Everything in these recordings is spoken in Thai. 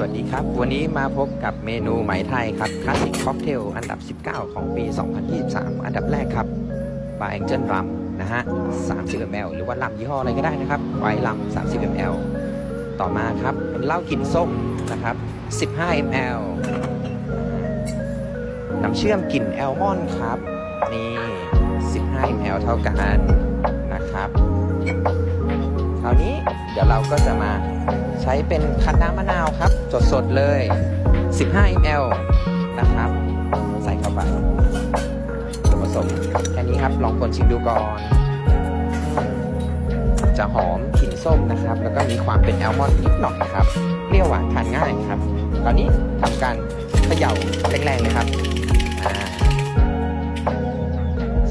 สวัสดีครับ วันนี้มาพบกับเมนูไหมไทยครับคลาสสิกค็อกเทลอันดับ 19 ของปี 2023 อันดับแรกครับบาแองเจิลรัมนะฮะ 30 ml หรือว่าลำยี่ห้ออะไรก็ได้นะครับไวน์ลำ30 ml ต่อมาครับเป็นเหล้ากลิ่นส้มนะครับ 15 ml น้ำเชื่อมกลิ่นแอลมอนด์ครับ นี่ 15 ml เท่ากันนะครับ คราวนี้เดี๋ยวเราก็จะมา ใช้เป็นคั้นน้ำมะนาวครับ สดๆเลย 15 ml นะครับ ใส่เข้าไปส่วนผสมแค่นี้ครับ ลองคนชิมดูก่อน จะหอมกลิ่นส้มนะครับ แล้วก็มีความเป็นแอลมอนด์นิดหน่อยครับ เปรี้ยวหวานทานง่ายครับ ตอนนี้ทำการเขย่าแรงๆเลยครับ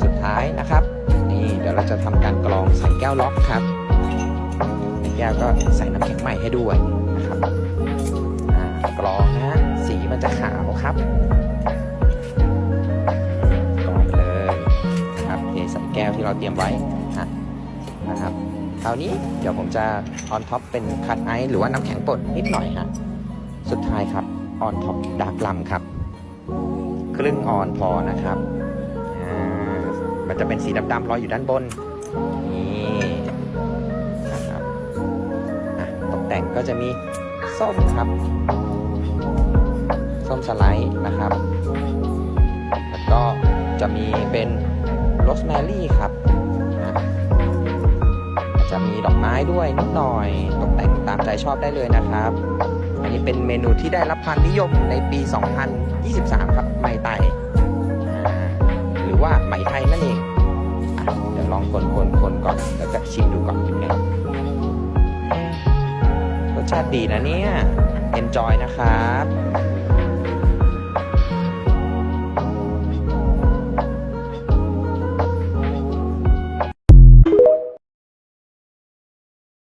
สุดท้ายนะครับ นี่เดี๋ยวเราจะทำการกรองใส่แก้วล็อกครับ แก้วก็ใส่น้ำแข็งใหม่ให้ด้วยนะครับกรองนะฮะสีมันจะขาวครับกรองไปเลยนะครับเทใส่แก้วที่เราเตรียมไว้นะครับคราวนี้เดี๋ยวผมจะออนท็อปเป็นคัดไอซ์หรือว่าน้ำแข็งป่นนิดหน่อยฮะสุดท้ายครับออนท็อปดาร์กลัมครับ ครึ่งออนพอนะครับมันจะเป็นสีดำๆลอยอยู่ด้านบนนี่ แต่งก็จะมีส้มครับส้มสไลด์นะครับ แล้วก็จะมีเป็นโรสแมรี่ครับ จะมีดอกไม้ด้วยนิดหน่อย ตกแต่งตามใจชอบได้เลยนะครับ อันนี้เป็นเมนูที่ได้รับความนิยมในปี 2023 ครับไหมไตหรือว่าไหมไทยนั่นเองอเดี๋ยวลองคนคนคนก่อน แล้วก็ชิมดูก่อนนิดนึง สชาติดีนะเนี่ย enjoy นะครับ